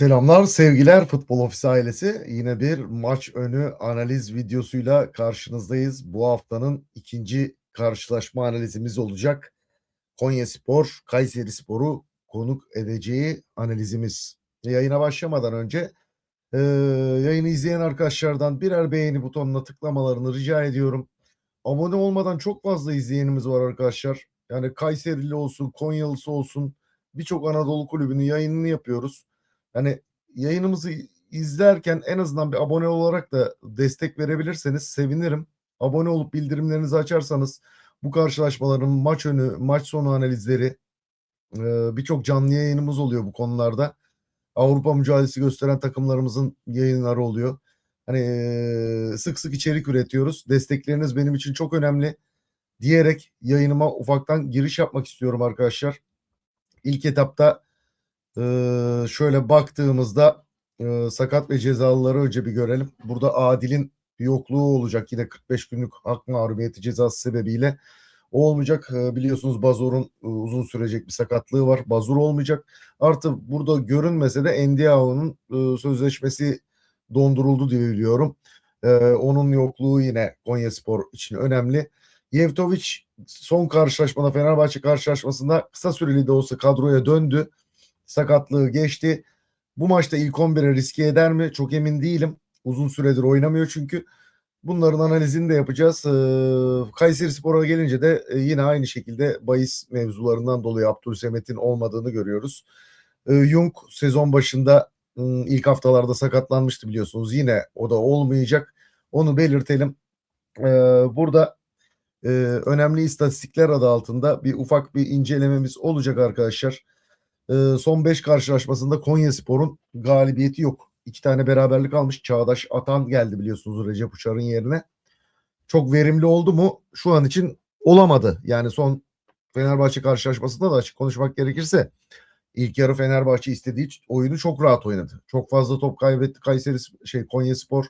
Selamlar, sevgiler Futbol Ofisi ailesi. Yine bir maç önü analiz videosuyla karşınızdayız. Bu haftanın ikinci karşılaşma analizimiz olacak. Konyaspor, Kayserispor'u konuk edeceği analizimiz. Yayına başlamadan önce e, yayını izleyen arkadaşlardan birer beğeni butonuna tıklamalarını rica ediyorum. Abone olmadan çok fazla izleyenimiz var arkadaşlar. Yani Kayserili olsun, Konyalısı olsun birçok Anadolu kulübünün yayınını yapıyoruz. Hani yayınımızı izlerken en azından bir abone olarak da destek verebilirseniz sevinirim. Abone olup bildirimlerinizi açarsanız bu karşılaşmaların maç önü, maç sonu analizleri e, birçok canlı yayınımız oluyor bu konularda. Avrupa mücadelesi gösteren takımlarımızın yayınları oluyor. Hani e, sık sık içerik üretiyoruz. Destekleriniz benim için çok önemli diyerek yayınıma ufaktan giriş yapmak istiyorum arkadaşlar. İlk etapta e, şöyle baktığımızda e, sakat ve cezalıları önce bir görelim. Burada Adil'in yokluğu olacak yine 45 günlük hak mağlubiyeti cezası sebebiyle. Olmayacak. E, biliyorsunuz Bazur'un e, uzun sürecek bir sakatlığı var. Bazur olmayacak. Artı burada görünmese de Endiao'nun e, sözleşmesi donduruldu diye biliyorum. E, onun yokluğu yine Konyaspor için önemli. Yevtovic son karşılaşmada Fenerbahçe karşılaşmasında kısa süreli de olsa kadroya döndü. Sakatlığı geçti. Bu maçta ilk 11'e riske eder mi? Çok emin değilim. Uzun süredir oynamıyor çünkü. Bunların analizini de yapacağız. Ee, Kayseri Spor'a gelince de e, yine aynı şekilde bahis mevzularından dolayı Abdülsemet'in olmadığını görüyoruz. Ee, Jung sezon başında ım, ilk haftalarda sakatlanmıştı biliyorsunuz. Yine o da olmayacak. Onu belirtelim. Ee, burada e, önemli istatistikler adı altında bir ufak bir incelememiz olacak arkadaşlar. E, son 5 karşılaşmasında Konyaspor'un galibiyeti yok. İki tane beraberlik almış. Çağdaş Atan geldi biliyorsunuz Recep Uçar'ın yerine. Çok verimli oldu mu? Şu an için olamadı. Yani son Fenerbahçe karşılaşmasında da açık konuşmak gerekirse ilk yarı Fenerbahçe istediği oyunu çok rahat oynadı. Çok fazla top kaybetti Kayseri şey Konyaspor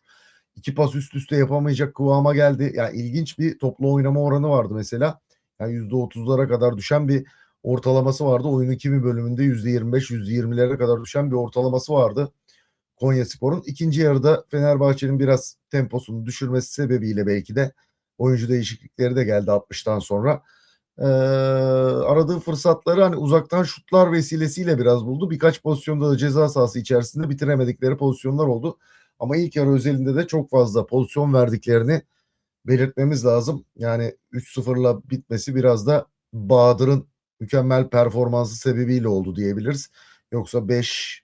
iki pas üst üste yapamayacak kıvama geldi. Yani ilginç bir toplu oynama oranı vardı mesela. Yani %30'lara kadar düşen bir ortalaması vardı. Oyunun kimi bölümünde %25, %20'lere kadar düşen bir ortalaması vardı. Konya Spor'un. ikinci yarıda Fenerbahçe'nin biraz temposunu düşürmesi sebebiyle belki de oyuncu değişiklikleri de geldi 60'tan sonra. Ee, aradığı fırsatları hani uzaktan şutlar vesilesiyle biraz buldu. Birkaç pozisyonda da ceza sahası içerisinde bitiremedikleri pozisyonlar oldu. Ama ilk yarı özelinde de çok fazla pozisyon verdiklerini belirtmemiz lazım. Yani 3-0'la bitmesi biraz da Bahadır'ın mükemmel performansı sebebiyle oldu diyebiliriz. Yoksa 5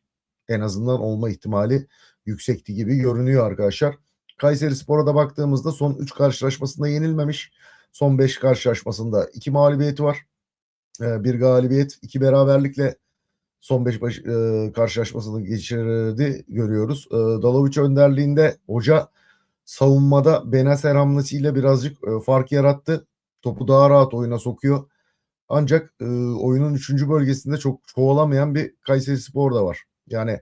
en azından olma ihtimali yüksekti gibi görünüyor arkadaşlar. Kayseri Spor'a da baktığımızda son 3 karşılaşmasında yenilmemiş. Son 5 karşılaşmasında 2 mağlubiyeti var. Ee, bir galibiyet, iki beraberlikle son 5 baş, e, karşılaşmasını geçirdi görüyoruz. E, Dalovic önderliğinde hoca savunmada Benacer hamlesiyle birazcık e, fark yarattı. Topu daha rahat oyuna sokuyor. Ancak e, oyunun 3. bölgesinde çok çoğalamayan bir Kayseri Spor da var. Yani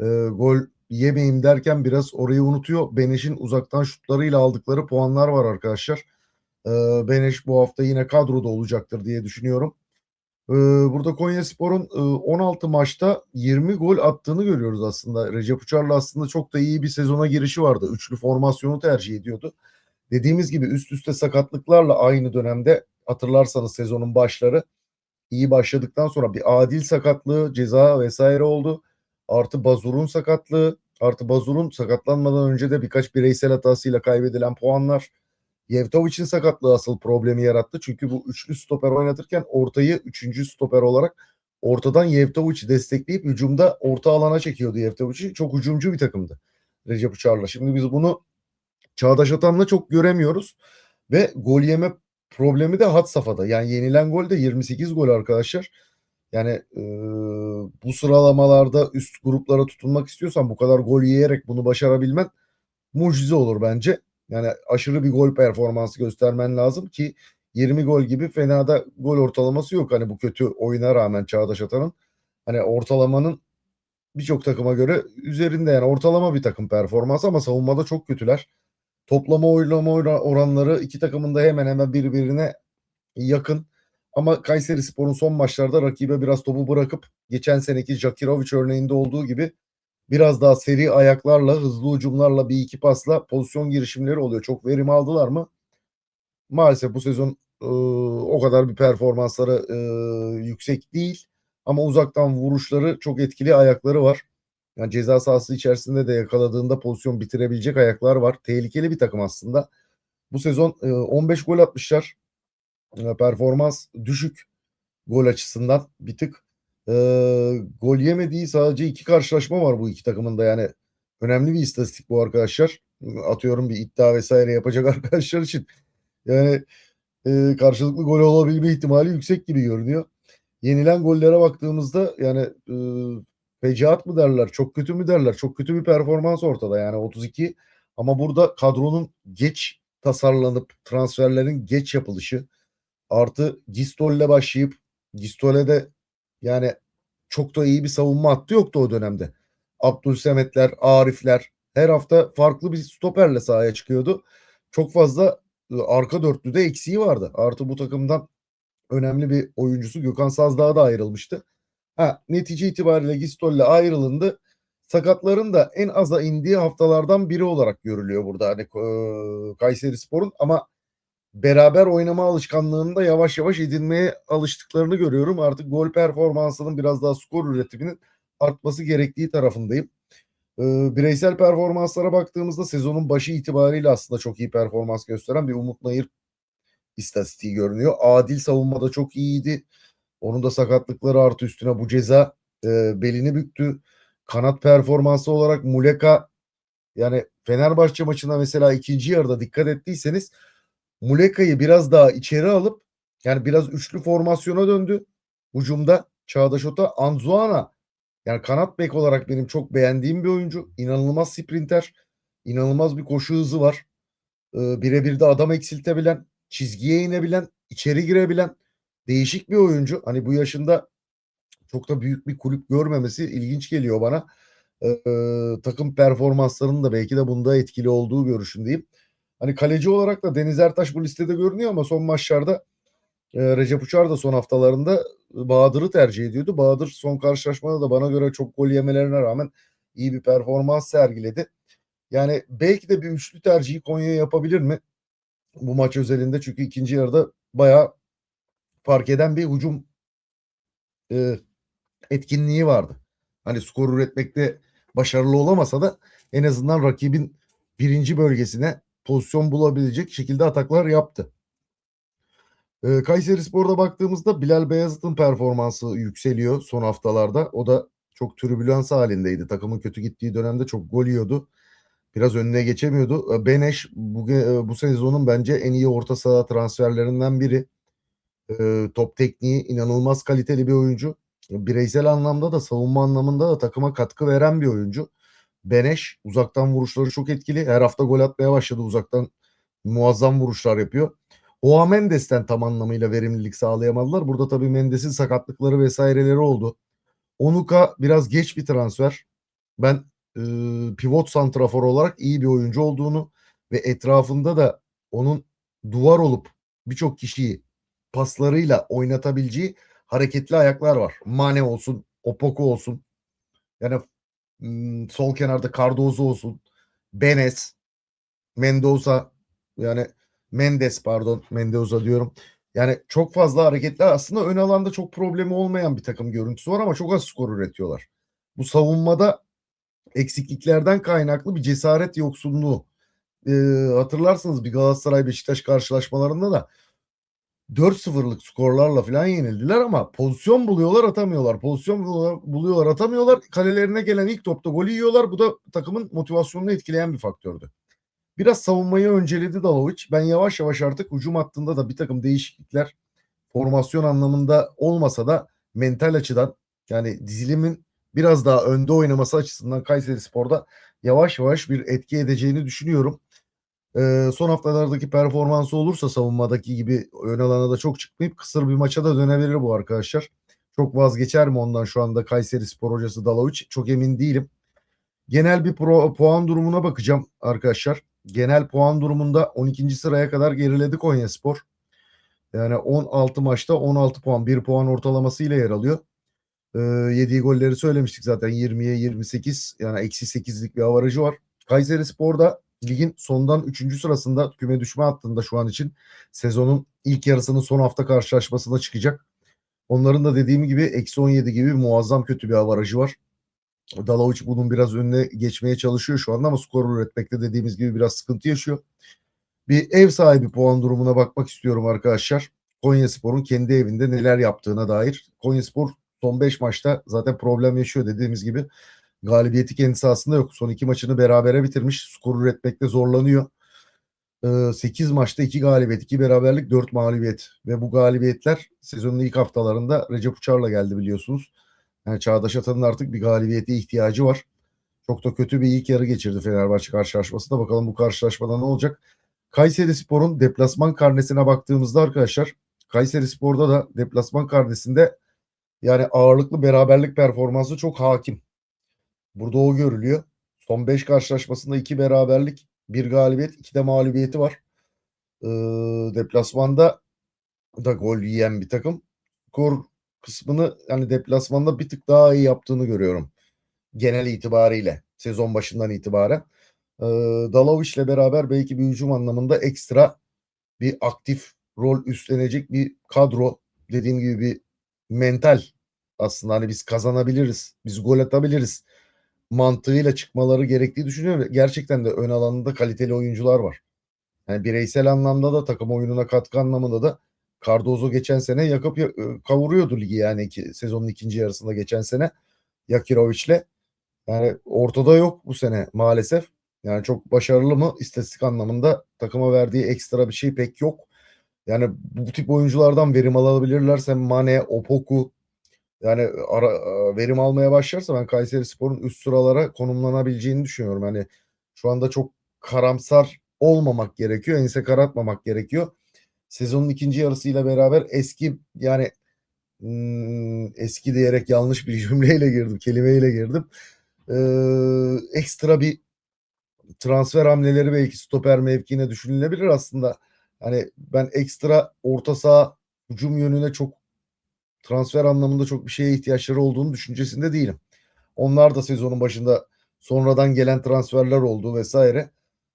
e, gol yemeyeyim derken biraz orayı unutuyor. Beneş'in uzaktan şutlarıyla aldıkları puanlar var arkadaşlar. E, Beneş bu hafta yine kadroda olacaktır diye düşünüyorum. E, burada Konya Spor'un e, 16 maçta 20 gol attığını görüyoruz aslında. Recep Uçar'la aslında çok da iyi bir sezona girişi vardı. Üçlü formasyonu tercih ediyordu. Dediğimiz gibi üst üste sakatlıklarla aynı dönemde hatırlarsanız sezonun başları iyi başladıktan sonra bir adil sakatlığı, ceza vesaire oldu. Artı Bazur'un sakatlığı, artı Bazur'un sakatlanmadan önce de birkaç bireysel hatasıyla kaybedilen puanlar. Yevtovic'in sakatlığı asıl problemi yarattı. Çünkü bu üçlü stoper oynatırken ortayı üçüncü stoper olarak ortadan Yevtovic'i destekleyip hücumda orta alana çekiyordu Yevtovic'i. Çok hücumcu bir takımdı Recep Uçar'la. Şimdi biz bunu Çağdaş Atan'la çok göremiyoruz. Ve gol yeme problemi de hat safhada. Yani yenilen gol de 28 gol arkadaşlar. Yani e, bu sıralamalarda üst gruplara tutunmak istiyorsan bu kadar gol yiyerek bunu başarabilmen mucize olur bence. Yani aşırı bir gol performansı göstermen lazım ki 20 gol gibi fena da gol ortalaması yok. Hani bu kötü oyuna rağmen Çağdaş Atan'ın. Hani ortalamanın birçok takıma göre üzerinde yani ortalama bir takım performansı ama savunmada çok kötüler. Toplama oylama oranları iki takımın da hemen hemen birbirine yakın. Ama Kayseri Spor'un son maçlarda rakibe biraz topu bırakıp geçen seneki Jakirovic örneğinde olduğu gibi biraz daha seri ayaklarla, hızlı hücumlarla, bir iki pasla pozisyon girişimleri oluyor. Çok verim aldılar mı? Maalesef bu sezon e, o kadar bir performansları e, yüksek değil. Ama uzaktan vuruşları çok etkili ayakları var. Yani ceza sahası içerisinde de yakaladığında pozisyon bitirebilecek ayaklar var. Tehlikeli bir takım aslında. Bu sezon e, 15 gol atmışlar. E, performans düşük gol açısından bir tık. E, gol yemediği sadece iki karşılaşma var bu iki takımın da yani önemli bir istatistik bu arkadaşlar. Atıyorum bir iddia vesaire yapacak arkadaşlar için. Yani e, karşılıklı gol olabilme ihtimali yüksek gibi görünüyor. Yenilen gollere baktığımızda yani e, fecaat mı derler, çok kötü mü derler, çok kötü bir performans ortada yani 32 ama burada kadronun geç tasarlanıp transferlerin geç yapılışı artı Gistol'le başlayıp Gistol'e yani çok da iyi bir savunma hattı yoktu o dönemde. Abdülsemetler, Arifler her hafta farklı bir stoperle sahaya çıkıyordu. Çok fazla arka dörtlüde eksiği vardı. Artı bu takımdan önemli bir oyuncusu Gökhan Sazdağ da ayrılmıştı. Ha, netice itibariyle Gistol'le ayrılındı. Sakatların da en aza indiği haftalardan biri olarak görülüyor burada hani e, Kayseri Spor'un ama beraber oynama alışkanlığında yavaş yavaş edinmeye alıştıklarını görüyorum. Artık gol performansının biraz daha skor üretiminin artması gerektiği tarafındayım. E, bireysel performanslara baktığımızda sezonun başı itibariyle aslında çok iyi performans gösteren bir Umut Nayır istatistiği görünüyor. Adil savunmada çok iyiydi. Onun da sakatlıkları artı üstüne bu ceza e, belini büktü. Kanat performansı olarak Muleka yani Fenerbahçe maçında mesela ikinci yarıda dikkat ettiyseniz Muleka'yı biraz daha içeri alıp yani biraz üçlü formasyona döndü. Ucumda Çağdaş Ota Anzuana yani kanat bek olarak benim çok beğendiğim bir oyuncu. İnanılmaz sprinter. inanılmaz bir koşu hızı var. Ee, birebir de adam eksiltebilen, çizgiye inebilen, içeri girebilen değişik bir oyuncu. Hani bu yaşında çok da büyük bir kulüp görmemesi ilginç geliyor bana. Ee, takım performanslarının da belki de bunda etkili olduğu görüşündeyim. Hani kaleci olarak da Deniz Ertaş bu listede görünüyor ama son maçlarda e, Recep Uçar da son haftalarında Bahadır'ı tercih ediyordu. Bahadır son karşılaşmada da bana göre çok gol yemelerine rağmen iyi bir performans sergiledi. Yani belki de bir üçlü tercihi Konya yapabilir mi? Bu maç özelinde çünkü ikinci yarıda bayağı fark eden bir hücum e, etkinliği vardı. Hani skor üretmekte başarılı olamasa da en azından rakibin birinci bölgesine pozisyon bulabilecek şekilde ataklar yaptı. E, Kayseri Spor'da baktığımızda Bilal Beyazıt'ın performansı yükseliyor son haftalarda. O da çok türbülans halindeydi. Takımın kötü gittiği dönemde çok gol yiyordu. Biraz önüne geçemiyordu. Beneş bu, bu sezonun bence en iyi orta saha transferlerinden biri. Top tekniği inanılmaz kaliteli bir oyuncu. Bireysel anlamda da savunma anlamında da takıma katkı veren bir oyuncu. Beneş uzaktan vuruşları çok etkili. Her hafta gol atmaya başladı uzaktan. Muazzam vuruşlar yapıyor. Oa Mendes'ten tam anlamıyla verimlilik sağlayamadılar. Burada tabii Mendes'in sakatlıkları vesaireleri oldu. Onuka biraz geç bir transfer. Ben e, pivot santrafor olarak iyi bir oyuncu olduğunu ve etrafında da onun duvar olup birçok kişiyi paslarıyla oynatabileceği hareketli ayaklar var. Mane olsun, Opoku olsun. Yani sol kenarda Cardozo olsun. Benes, Mendoza yani Mendes pardon Mendoza diyorum. Yani çok fazla hareketler aslında ön alanda çok problemi olmayan bir takım görüntüsü var ama çok az skor üretiyorlar. Bu savunmada eksikliklerden kaynaklı bir cesaret yoksunluğu. Ee, hatırlarsınız bir Galatasaray Beşiktaş karşılaşmalarında da 4-0'lık skorlarla falan yenildiler ama pozisyon buluyorlar atamıyorlar. Pozisyon buluyorlar atamıyorlar. Kalelerine gelen ilk topta golü yiyorlar. Bu da takımın motivasyonunu etkileyen bir faktördü. Biraz savunmayı önceledi Dalovic. Ben yavaş yavaş artık hücum hattında da bir takım değişiklikler formasyon anlamında olmasa da mental açıdan yani dizilimin biraz daha önde oynaması açısından Kayseri Spor'da yavaş yavaş bir etki edeceğini düşünüyorum. Ee, son haftalardaki performansı olursa savunmadaki gibi ön alana da çok çıkmayıp kısır bir maça da dönebilir bu arkadaşlar. Çok vazgeçer mi ondan şu anda Kayseri Spor hocası Dalovic? Çok emin değilim. Genel bir pro, puan durumuna bakacağım arkadaşlar. Genel puan durumunda 12. sıraya kadar geriledi Konya Spor. Yani 16 maçta 16 puan, 1 puan ortalamasıyla yer alıyor. Eee, yediği golleri söylemiştik zaten 20'ye 28 yani eksi 8'lik bir avarajı var. Kayserispor da ligin sondan 3. sırasında küme düşme hattında şu an için. Sezonun ilk yarısının son hafta karşılaşmasına çıkacak. Onların da dediğim gibi eksi 17 gibi muazzam kötü bir avarajı var. Dalavic bunun biraz önüne geçmeye çalışıyor şu anda ama skor üretmekte dediğimiz gibi biraz sıkıntı yaşıyor. Bir ev sahibi puan durumuna bakmak istiyorum arkadaşlar. Konyaspor'un kendi evinde neler yaptığına dair. Konyaspor son 5 maçta zaten problem yaşıyor dediğimiz gibi. Galibiyeti kendi sahasında yok. Son 2 maçını berabere bitirmiş. Skor üretmekte zorlanıyor. 8 maçta 2 galibiyet, 2 beraberlik, 4 mağlubiyet. Ve bu galibiyetler sezonun ilk haftalarında Recep Uçar'la geldi biliyorsunuz. Yani Çağdaş Atan'ın artık bir galibiyete ihtiyacı var. Çok da kötü bir ilk yarı geçirdi Fenerbahçe karşılaşmasında. Bakalım bu karşılaşmada ne olacak? Kayseri Spor'un deplasman karnesine baktığımızda arkadaşlar Kayseri Spor'da da deplasman karnesinde yani ağırlıklı beraberlik performansı çok hakim. Burada o görülüyor. Son 5 karşılaşmasında 2 beraberlik, 1 galibiyet, 2 de mağlubiyeti var. Ee, deplasmanda da gol yiyen bir takım. Skor kısmını yani deplasmanda bir tık daha iyi yaptığını görüyorum. Genel itibariyle sezon başından itibaren. Ee, Dalavic ile beraber belki bir hücum anlamında ekstra bir aktif rol üstlenecek bir kadro. Dediğim gibi bir mental aslında hani biz kazanabiliriz, biz gol atabiliriz mantığıyla çıkmaları gerektiği düşünüyorum. Gerçekten de ön alanında kaliteli oyuncular var. Yani bireysel anlamda da takım oyununa katkı anlamında da Cardozo geçen sene yakıp ya- kavuruyordu ligi yani iki, sezonun ikinci yarısında geçen sene Yakirovic'le. Yani ortada yok bu sene maalesef. Yani çok başarılı mı istatistik anlamında takıma verdiği ekstra bir şey pek yok. Yani bu tip oyunculardan verim alabilirlerse Mane, Opoku yani ara, verim almaya başlarsa ben Kayseri Spor'un üst sıralara konumlanabileceğini düşünüyorum. Hani şu anda çok karamsar olmamak gerekiyor. Ense karartmamak gerekiyor. Sezonun ikinci yarısıyla beraber eski yani hmm, eski diyerek yanlış bir cümleyle girdim, kelimeyle girdim. Ee, ekstra bir transfer hamleleri belki stoper mevkiine düşünülebilir aslında. Hani ben ekstra orta saha hücum yönüne çok transfer anlamında çok bir şeye ihtiyaçları olduğunu düşüncesinde değilim. Onlar da sezonun başında sonradan gelen transferler oldu vesaire.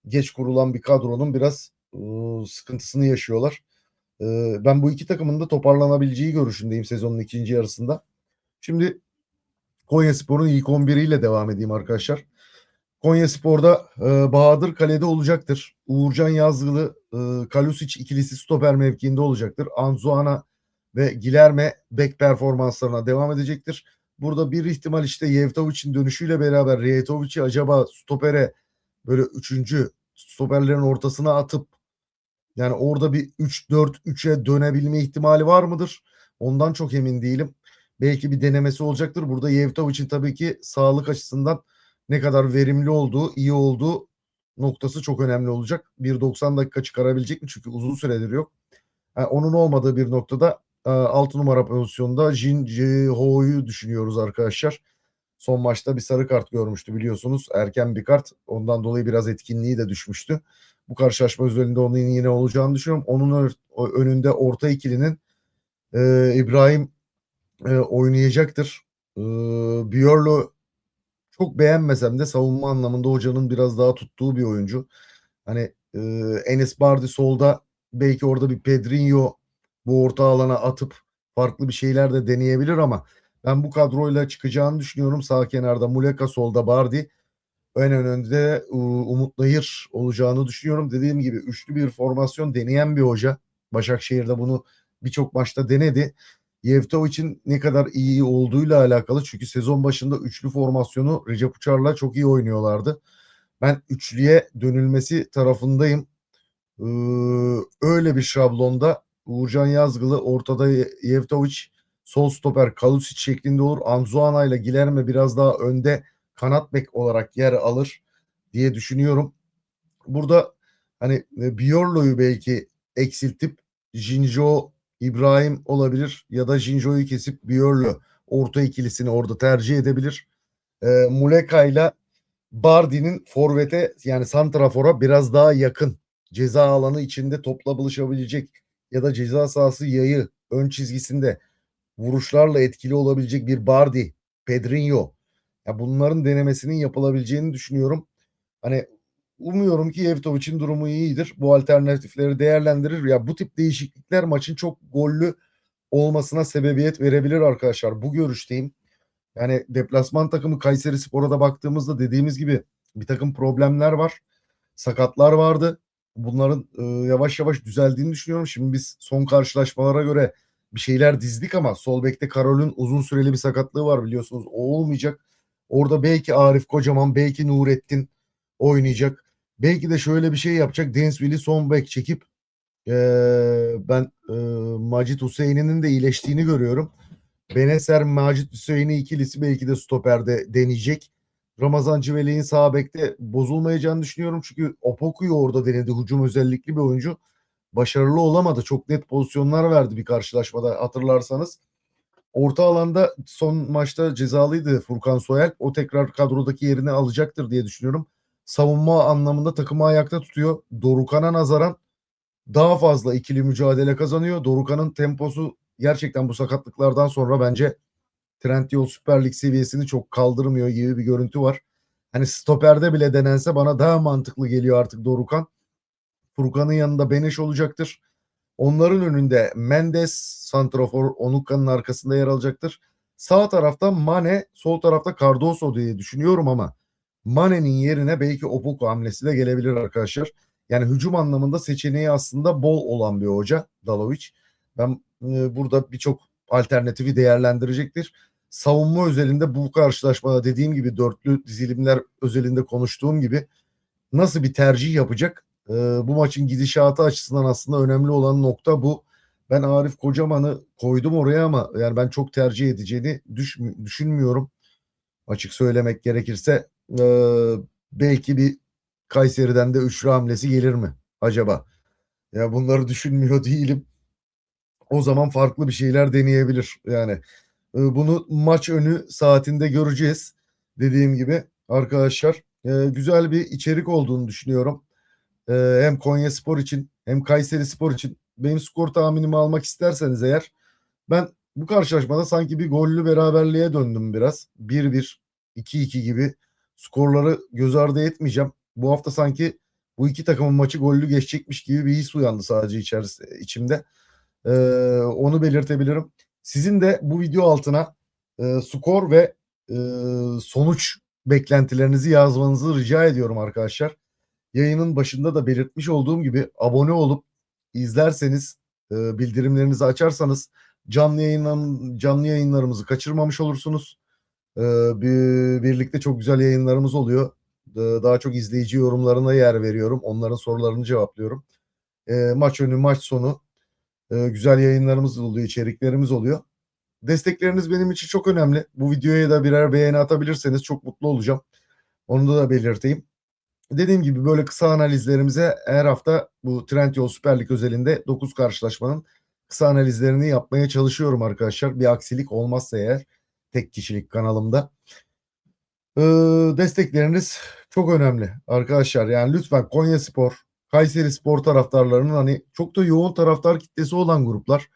Geç kurulan bir kadronun biraz ıı, sıkıntısını yaşıyorlar. Ee, ben bu iki takımın da toparlanabileceği görüşündeyim sezonun ikinci yarısında. Şimdi Konyaspor'un ilk 11 ile devam edeyim arkadaşlar. Konyaspor'da e, Bahadır kalede olacaktır. Uğurcan Yazgılı, e, Kalusic ikilisi stoper mevkiinde olacaktır. Anzuana ve Gilerme bek performanslarına devam edecektir. Burada bir ihtimal işte Yevtovic'in dönüşüyle beraber Rejtovic'i acaba stopere böyle üçüncü stoperlerin ortasına atıp yani orada bir 3-4-3'e dönebilme ihtimali var mıdır? Ondan çok emin değilim. Belki bir denemesi olacaktır. Burada Yevtovic'in tabii ki sağlık açısından ne kadar verimli olduğu, iyi olduğu noktası çok önemli olacak. 1.90 dakika çıkarabilecek mi? Çünkü uzun süredir yok. Yani onun olmadığı bir noktada 6 numara pozisyonda Jin Ji-ho'yu düşünüyoruz arkadaşlar. Son maçta bir sarı kart görmüştü biliyorsunuz. Erken bir kart. Ondan dolayı biraz etkinliği de düşmüştü. Bu karşılaşma üzerinde onun yine olacağını düşünüyorum. Onun önünde orta ikilinin e, İbrahim e, oynayacaktır. E, Biorlo çok beğenmesem de savunma anlamında hocanın biraz daha tuttuğu bir oyuncu. Hani e, Enes Bardi solda belki orada bir Pedrinho bu orta alana atıp farklı bir şeyler de deneyebilir ama ben bu kadroyla çıkacağını düşünüyorum. Sağ kenarda Muleka solda Bardi ön önünde Umut Nayır olacağını düşünüyorum. Dediğim gibi üçlü bir formasyon deneyen bir hoca. Başakşehir'de bunu birçok maçta denedi. Yevtovic'in ne kadar iyi olduğuyla alakalı çünkü sezon başında üçlü formasyonu Recep Uçar'la çok iyi oynuyorlardı. Ben üçlüye dönülmesi tarafındayım. Ee, öyle bir şablonda Uğurcan Yazgılı ortada Yevtovic sol stoper Kalusic şeklinde olur. Anzuana ile Gilerme biraz daha önde kanat bek olarak yer alır diye düşünüyorum. Burada hani Biorlo'yu belki eksiltip Jinjo İbrahim olabilir ya da Jinjo'yu kesip Biorlo orta ikilisini orada tercih edebilir. E, Muleka ile Bardi'nin forvete yani santrafora biraz daha yakın ceza alanı içinde topla buluşabilecek ya da ceza sahası yayı ön çizgisinde vuruşlarla etkili olabilecek bir Bardi, Pedrinho. Ya bunların denemesinin yapılabileceğini düşünüyorum. Hani umuyorum ki Yevtovic'in durumu iyidir. Bu alternatifleri değerlendirir. Ya bu tip değişiklikler maçın çok gollü olmasına sebebiyet verebilir arkadaşlar. Bu görüşteyim. Yani deplasman takımı Kayserispor'a da baktığımızda dediğimiz gibi bir takım problemler var. Sakatlar vardı. Bunların e, yavaş yavaş düzeldiğini düşünüyorum. Şimdi biz son karşılaşmalara göre bir şeyler dizdik ama sol bekte Karol'ün uzun süreli bir sakatlığı var biliyorsunuz. O olmayacak. Orada belki Arif Kocaman, belki Nurettin oynayacak. Belki de şöyle bir şey yapacak. Densville'i son bek çekip e, ben e, Macit Hüseyin'in de iyileştiğini görüyorum. Beneser Macit Hüseyin'i ikilisi belki de stoperde deneyecek. Ramazan Civeli'nin sağ bekte bozulmayacağını düşünüyorum. Çünkü Opoku'yu orada denedi. Hücum özellikli bir oyuncu. Başarılı olamadı. Çok net pozisyonlar verdi bir karşılaşmada hatırlarsanız. Orta alanda son maçta cezalıydı Furkan Soyal. O tekrar kadrodaki yerini alacaktır diye düşünüyorum. Savunma anlamında takımı ayakta tutuyor. Dorukan'a nazaran daha fazla ikili mücadele kazanıyor. Dorukan'ın temposu gerçekten bu sakatlıklardan sonra bence Trendyol Süper Lig seviyesini çok kaldırmıyor gibi bir görüntü var. Hani stoperde bile denense bana daha mantıklı geliyor artık Dorukan. Furkan'ın yanında Beneş olacaktır. Onların önünde Mendes, Santrafor, Onuka'nın arkasında yer alacaktır. Sağ tarafta Mane, sol tarafta Cardoso diye düşünüyorum ama Mane'nin yerine belki Opoku hamlesi de gelebilir arkadaşlar. Yani hücum anlamında seçeneği aslında bol olan bir hoca Dalovic. Ben e, burada birçok alternatifi değerlendirecektir. Savunma özelinde bu karşılaşmada dediğim gibi dörtlü dizilimler özelinde konuştuğum gibi nasıl bir tercih yapacak? Ee, bu maçın gidişatı açısından aslında önemli olan nokta bu. Ben Arif Kocaman'ı koydum oraya ama yani ben çok tercih edeceğini düş, düşünmüyorum. Açık söylemek gerekirse ee, belki bir Kayseri'den de üçlü hamlesi gelir mi acaba? Ya bunları düşünmüyor değilim. O zaman farklı bir şeyler deneyebilir. Yani e, bunu maç önü saatinde göreceğiz. Dediğim gibi arkadaşlar e, güzel bir içerik olduğunu düşünüyorum. E, hem Konya Spor için hem Kayseri Spor için benim skor tahminimi almak isterseniz eğer ben bu karşılaşmada sanki bir gollü beraberliğe döndüm biraz. 1-1, 2-2 gibi skorları göz ardı etmeyeceğim. Bu hafta sanki bu iki takımın maçı gollü geçecekmiş gibi bir his uyandı sadece içerisinde, içimde. Ee, onu belirtebilirim. Sizin de bu video altına e, skor ve e, sonuç beklentilerinizi yazmanızı rica ediyorum arkadaşlar. Yayının başında da belirtmiş olduğum gibi abone olup izlerseniz e, bildirimlerinizi açarsanız canlı yayınlar, canlı yayınlarımızı kaçırmamış olursunuz. E, bir, birlikte çok güzel yayınlarımız oluyor. E, daha çok izleyici yorumlarına yer veriyorum. Onların sorularını cevaplıyorum. E, maç önü, maç sonu e, güzel yayınlarımız oluyor, içeriklerimiz oluyor. Destekleriniz benim için çok önemli. Bu videoya da birer beğeni atabilirseniz çok mutlu olacağım. Onu da belirteyim. Dediğim gibi böyle kısa analizlerimize her hafta bu Trendyol Süper Lig özelinde 9 karşılaşmanın kısa analizlerini yapmaya çalışıyorum arkadaşlar. Bir aksilik olmazsa eğer tek kişilik kanalımda. Ee, destekleriniz çok önemli arkadaşlar. Yani lütfen Konya Spor, Kayseri Spor taraftarlarının hani çok da yoğun taraftar kitlesi olan gruplar.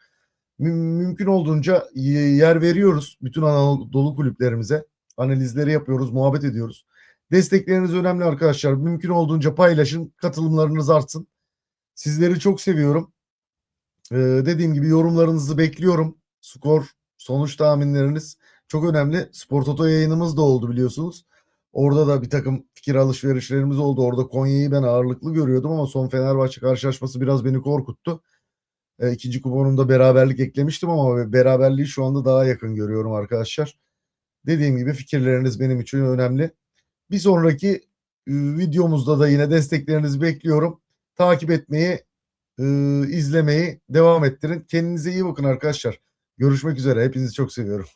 mümkün olduğunca yer veriyoruz bütün Anadolu kulüplerimize. Analizleri yapıyoruz, muhabbet ediyoruz. Destekleriniz önemli arkadaşlar. Mümkün olduğunca paylaşın, katılımlarınız artsın. Sizleri çok seviyorum. Ee, dediğim gibi yorumlarınızı bekliyorum. Skor, sonuç tahminleriniz çok önemli. Spor Toto yayınımız da oldu biliyorsunuz. Orada da bir takım fikir alışverişlerimiz oldu. Orada Konya'yı ben ağırlıklı görüyordum ama son Fenerbahçe karşılaşması biraz beni korkuttu. E, ikinci kuponumda beraberlik eklemiştim ama beraberliği şu anda daha yakın görüyorum arkadaşlar. Dediğim gibi fikirleriniz benim için önemli. Bir sonraki e, videomuzda da yine desteklerinizi bekliyorum. Takip etmeyi, e, izlemeyi devam ettirin. Kendinize iyi bakın arkadaşlar. Görüşmek üzere. Hepinizi çok seviyorum.